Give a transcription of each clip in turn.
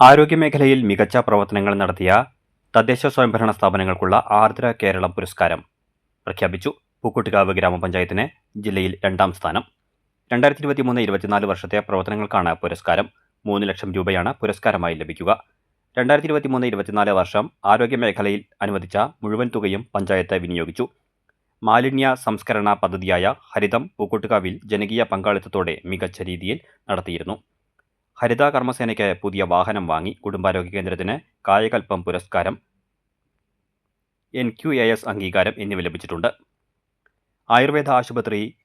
ആരോഗ്യമേഖലയിൽ മികച്ച പ്രവർത്തനങ്ങൾ നടത്തിയ തദ്ദേശ സ്വയംഭരണ സ്ഥാപനങ്ങൾക്കുള്ള ആർദ്ര കേരളം പുരസ്കാരം പ്രഖ്യാപിച്ചു. പൂക്കുട്ടിക്കാവ് ഗ്രാമപഞ്ചായത്തിന് ജില്ലയിൽ രണ്ടാം സ്ഥാനം. രണ്ടായിരത്തി ഇരുപത്തി മൂന്ന് ഇരുപത്തിനാല് വർഷത്തെ പ്രവർത്തനങ്ങൾക്കാണ് പുരസ്കാരം. മൂന്ന് ലക്ഷം രൂപയാണ് പുരസ്കാരമായി ലഭിക്കുക. രണ്ടായിരത്തി ഇരുപത്തി മൂന്ന് ഇരുപത്തിനാല് വർഷം ആരോഗ്യമേഖലയിൽ അനുവദിച്ച മുഴുവൻ തുകയും പഞ്ചായത്ത് വിനിയോഗിച്ചു. മാലിന്യ സംസ്കരണ പദ്ധതിയായ ഹരിതം പൂക്കുട്ടുകാവിൽ ജനകീയ പങ്കാളിത്തത്തോടെ മികച്ച രീതിയിൽ നടത്തിയിരുന്നു. ഹരിത കർമ്മസേനയ്ക്ക് പുതിയ വാഹനം വാങ്ങി കുടുംബാരോഗ്യ കേന്ദ്രത്തിന് കായകൽപ്പം പുരസ്കാരം. എൻ ക്യു എ എസ് അംഗീകാരം എന്നിവ ലഭിച്ചിട്ടുണ്ട്. ആയുർവേദ ആശുപത്രി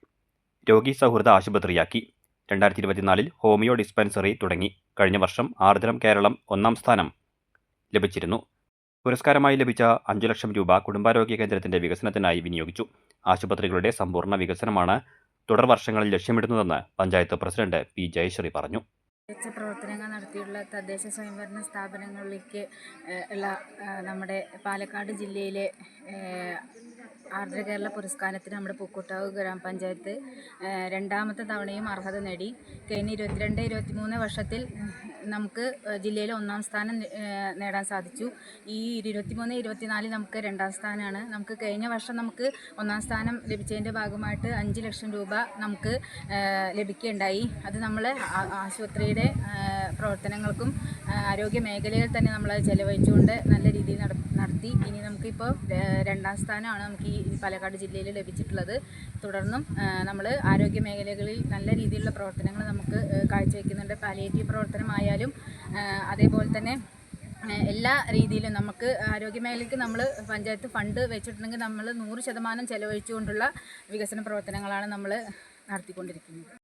രോഗി സൗഹൃദ ആശുപത്രിയാക്കി. രണ്ടായിരത്തി ഇരുപത്തിനാലിൽ ഹോമിയോ ഡിസ്പെൻസറി തുടങ്ങി. കഴിഞ്ഞ വർഷം ആർദ്രം കേരളം ഒന്നാം സ്ഥാനം ലഭിച്ചിരുന്നു. പുരസ്കാരമായി ലഭിച്ച അഞ്ചു ലക്ഷം രൂപ കുടുംബാരോഗ്യ കേന്ദ്രത്തിന്റെ വികസനത്തിനായി വിനിയോഗിച്ചു. ആശുപത്രികളുടെ സമ്പൂർണ വികസനമാണ് തുടർ വർഷങ്ങളിൽ ലക്ഷ്യമിടുന്നതെന്ന് പഞ്ചായത്ത് പ്രസിഡന്റ് പി ജയശ്രീ പറഞ്ഞു. മികച്ച പ്രവർത്തനങ്ങൾ നടത്തിയുള്ള തദ്ദേശ സ്വയംഭരണ സ്ഥാപനങ്ങളിലേക്ക് ഉള്ള നമ്മുടെ പാലക്കാട് ജില്ലയിലെ ആർദ്ര കേരള പുരസ്കാരത്തിന് നമ്മുടെ പൂക്കോട്ടാവ് ഗ്രാമപഞ്ചായത്ത് രണ്ടാമത്തെ തവണയും അർഹത നേടി. കഴിഞ്ഞ ഇരുപത്തിരണ്ട് ഇരുപത്തിമൂന്ന് വർഷത്തിൽ നമുക്ക് ജില്ലയിൽ ഒന്നാം സ്ഥാനം നേടാൻ സാധിച്ചു. ഈ ഇരുപത്തിമൂന്ന് ഇരുപത്തിനാലിൽ നമുക്ക് രണ്ടാം സ്ഥാനമാണ്. നമുക്ക് കഴിഞ്ഞ വർഷം നമുക്ക് ഒന്നാം സ്ഥാനം ലഭിച്ചതിന്റെ ഭാഗമായിട്ട് അഞ്ച് ലക്ഷം രൂപ നമുക്ക് ലഭിക്കുകയുണ്ടായി. അത് നമ്മൾ ആശുപത്രിയുടെ പ്രവർത്തനങ്ങൾക്കും ആരോഗ്യ മേഖലയിൽ തന്നെ നമ്മൾ ചെലവഴിച്ചുകൊണ്ട് നല്ല രീതിയിൽ നടത്തി. ഇനി നമുക്കിപ്പോൾ രണ്ടാം സ്ഥാനമാണ് നമുക്ക് ഈ പാലക്കാട് ജില്ലയിൽ ലഭിച്ചിട്ടുള്ളത്. തുടർന്നും നമ്മൾ ആരോഗ്യ മേഖലകളിൽ നല്ല രീതിയിലുള്ള പ്രവർത്തനങ്ങൾ നമുക്ക് കാഴ്ചവെക്കുന്നുണ്ട്. പാലിയേറ്റീവ് പ്രവർത്തനമായാലും അതേപോലെ തന്നെ എല്ലാ രീതിയിലും നമുക്ക് ആരോഗ്യ മേഖലയ്ക്ക് നമ്മൾ പഞ്ചായത്ത് ഫണ്ട് വെച്ചിട്ടുണ്ടെങ്കിൽ നമ്മൾ നൂറ് ശതമാനം ചെലവഴിച്ചുകൊണ്ടുള്ള വികസന പ്രവർത്തനങ്ങളാണ് നമ്മൾ നടത്തിക്കൊണ്ടിരിക്കുന്നത്.